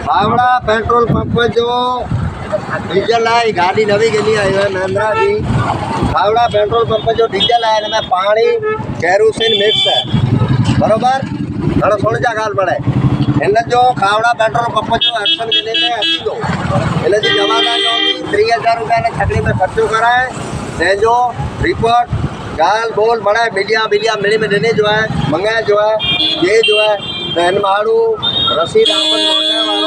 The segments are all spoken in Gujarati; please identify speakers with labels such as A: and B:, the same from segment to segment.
A: બાવડા પેટ્રોલ પંપ જો ડીઝલ આવી ગાડી નવી ગયેલી આવી નાંદરાથી બાવડા પેટ્રોલ પંપ જો ડીઝલ આવે એમાં પાણી, કેરોસીન મિક્સ છે. બરોબર? ઘણો સોળજા ખાલ પડે એટલે જો ખાવડા પેટ્રોલ પંપ જો એક્શન કરીને આપી દો. એટલે જે જવાના ત્રીસ હજાર રૂપિયાને છકડી પર ખર્ચો કરાય. લેજો રિપોર્ટ ગાલ, બોલ મળે, મીડિયા બીડિયા મળી મળીને જોવાય મંગાય જોવાય જે જોવાય તો એનું મારું રસીદ આપણને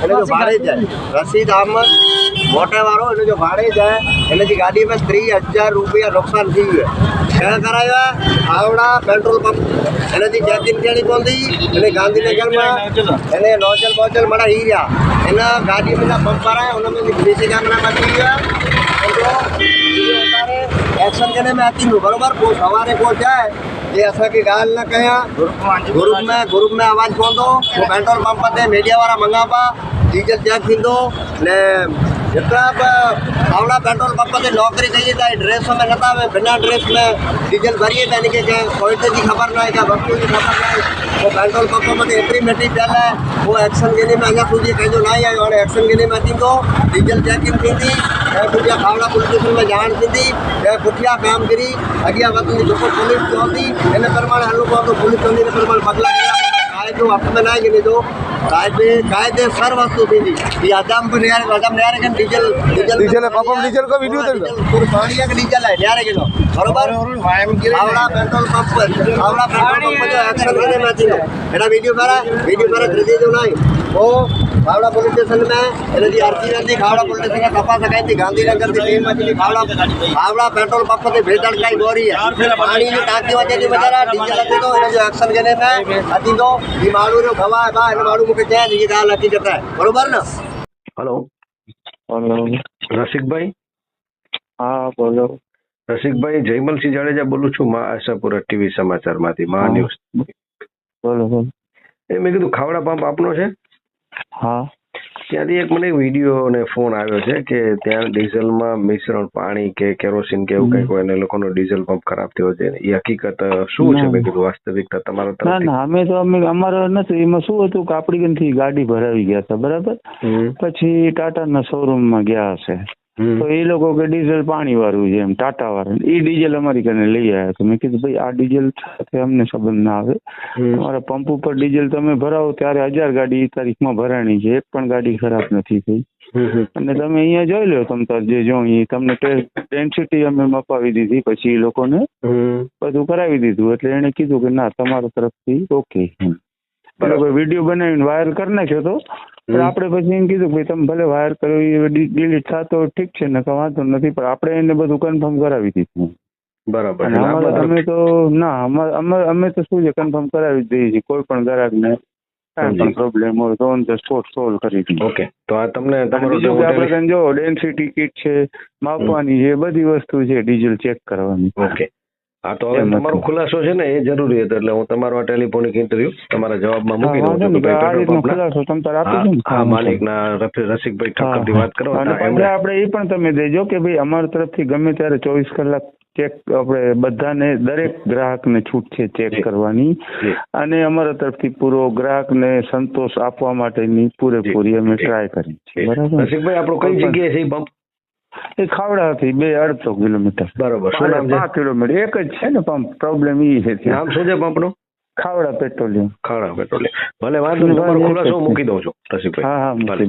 A: ये जो आहे त हिन माण्हू रसीद अहमद मोटे वारो हिन जो भाड़ेज आहे रसीद अहमद मोटे वारो हिन जो भाड़ेज आहे हिन जी गाॾी में टीह हज़ार रुपया नुक़सानु थी वियो आहे कंहिं करायो आहे हावड़ा पेट्रोल पंप हिन जी चेकिंग थियणी पवंदी हिन गांधीनगर में हिन नौजल वौजल माना ही रहिया हिन गाॾी में जा पंपर आहे हुन में सी सी कैमरा में अची वियो आहे एक्शन देने में अची वियो बराबरि पोइ सवारे पोइ छाहे जे असांखे ॻाल्हि न कयां ग्रुप में ग्रुप में आवाज़ पवंदो पोइ पेट्रोल पंप ते मीडिया वारा मंगापा डीजल चेक थींदो ने जेतिरा बि हावड़ा पेट्रोल पंप ते नौकिरी कई था ड्रेस में नथा आवे बिना ड्रेस में डीजल भरिए था इनखे कंहिं क्वालिटी जी ख़बर न आहे कंहिं वस्तु जी ख़बर न आहे पोइ पेट्रोल पंप मथे एतिरी मिटी पियल आहे पोइ एक्शन गिनी में अञा सूजी कंहिंजो न आई आयो हाणे एक्शन गिनी में थींदो डीजल चेकिंग थींदी ऐं पुठियां हावड़ा पुलिस स्टेशन में ॼाण थींदी ऐं पुठियां कामगिरी अॻियां वधंदी जेको पुलिस चवंदी हिन प्रमाणे हलणो पवंदो पुलिस चवंदी हिन प्रमाणे बदिला करिणा काइदो हक़ में न आहे गिनीदो काइदे काइदे सर वस्तु थींदी इहा अदम बि नियारे अदम नियारे के डीजल डीजल
B: डीजल है, पापा डीजल का वीडियो तो
A: डीजल पूरी पानी का डीजल है नियारे किलो बरोबर Howrah petrol pump Howrah petrol pump जो एक्शन लेने में थी एड़ा वीडियो करा वीडियो करा धीरे जो नहीं वो हावड़ा पुलिस स्टेशन में हिन जी अर्जी रहंदी हावड़ा पुलिस स्टेशन खां तपास कई थी गांधीनगर जी टीम अची हावड़ा हावड़ा पेट्रोल पंप ते भेदड़ काई गोरी है पानी जी टांकी वजे थी वग़ैरह डीजल अचे थो हिन जो एक्शन लेने में अची थो ही माण्हू जो મૂકી ત્યાં જઈએ આ લખી જતા. બરોબર ને?
C: હલો.
D: હલો.
C: રસિકભાઈ?
D: હા બોલો.
C: રસિકભાઈ જયમલસિંહ જાડેજા બોલું છું મા આશાપુર ટીવી સમાચારમાંથી મા ન્યૂઝ.
D: બોલો બોલો.
C: એ મેં કીધું ખાવડા પંપ આપનો છે?
D: હા.
C: ત્યાંથી એક મને વીડિયો અને ફોન આવ્યો છે કે ત્યાં ડીઝલમાં મિશ્રણ પાણી કે કેરોસીન કે એવું. કંઈક હોય અને લોકોનો ડીઝલ પંપ ખરાબ થયો છે. એ હકીકત શું છે? મેં કીધું વાસ્તવિકતા તમારા
D: ના ના અમે તો અમે અમારે નથી. એમાં શું હતું? કાપડી ગંથી ગાડી ભરાવી ગયા હતા બરાબર? પછી ટાટાના શોરૂમમાં ગયા હશે. તો એ લોકો કે ડીઝલ પાણી વાળું છે એમ ટાટા વાળા એ ડીઝલ અમારી કને લઈ આવ્યા તો મેં કીધું ભાઈ આ ડીઝલ સાથે અમને સંબંધ ના આવે. તમારા પંપ ઉપર ડીઝલ તમે ભરાવો ત્યારે હજાર ગાડી એ તારીખમાં ભરાણી છે. એક પણ ગાડી ખરાબ નથી થઈ. અને તમે અહીંયા જોઈ લો તમે તાર જે જો તમને ડેન્સિટી અમે મપાવી દીધી પછી એ લોકોને. બધું કરાવી દીધું. એટલે એને કીધું કે ના તમારા તરફથી ઓકે. બરાબર વીડિયો બનાવીને વાયર કરી નાખ્યો તો પણ આપણે પછી એમ કીધું કે તમે ભલે વાયર કર્યો એ ડિલીટ થતો ઠીક છે ને વાંધો નથી પણ આપણે એને બધું કન્ફર્મ કરાવી દીધું.
C: બરાબર.
D: અમે તો ના અમે અમે તો શું છે કન્ફર્મ કરાવી દઈએ છીએ કોઈ પણ ગ્રાહકને પણ પ્રોબ્લેમ હોય તો ઓન ધ સ્પોટ સોલ્વ કરી દઈએ.
C: ઓકે તો આ તમને તમારો
D: બીજું આપણે જો ડેન્સિટી કિટ છે માપવાની છે બધી વસ્તુ છે ડીઝલ ચેક કરવાની.
C: ઓકે હા તો હવે તમારો ખુલાસો છે ને એ જરૂરી હતો એટલે હું તમારો આ ટેલિફોનિક ઇન્ટરવ્યુ તમારા જવાબમાં મૂકી દઉં છું. રસિકભાઈ ઠક્કરથી વાત કરો એમણે
D: આપણે એ પણ તમે દેજો કે ભાઈ અમારી તરફથી ગમે ત્યારે ચોવીસ કલાક ચેક આપણે બધાને દરેક ગ્રાહકને છૂટ છે ચેક કરવાની. અને અમારા તરફથી પૂરો ગ્રાહકને સંતોષ આપવા માટેની પૂરેપૂરી અમે ટ્રાય કરી છે બરાબર?
C: રસિકભાઈ આપણો કઈ જગ્યાએ છે
D: એ ખાવડાથી બે અડધો કિલોમીટર.
C: બરોબર. શું નામ છે?
D: પાંચ કિલોમીટર. એક જ છે ને પંપ. પ્રોબ્લેમ એ છે.
C: નામ શું છે પંપનું?
D: ખાવડા પેટ્રોલિયમ.
C: ખાવડા પેટ્રોલિયમ. ભલે વાંધો નહીં તમારો ખુલાસો મૂકી દઉં છું રસિકભાઈ.
D: હા હા મૂકી.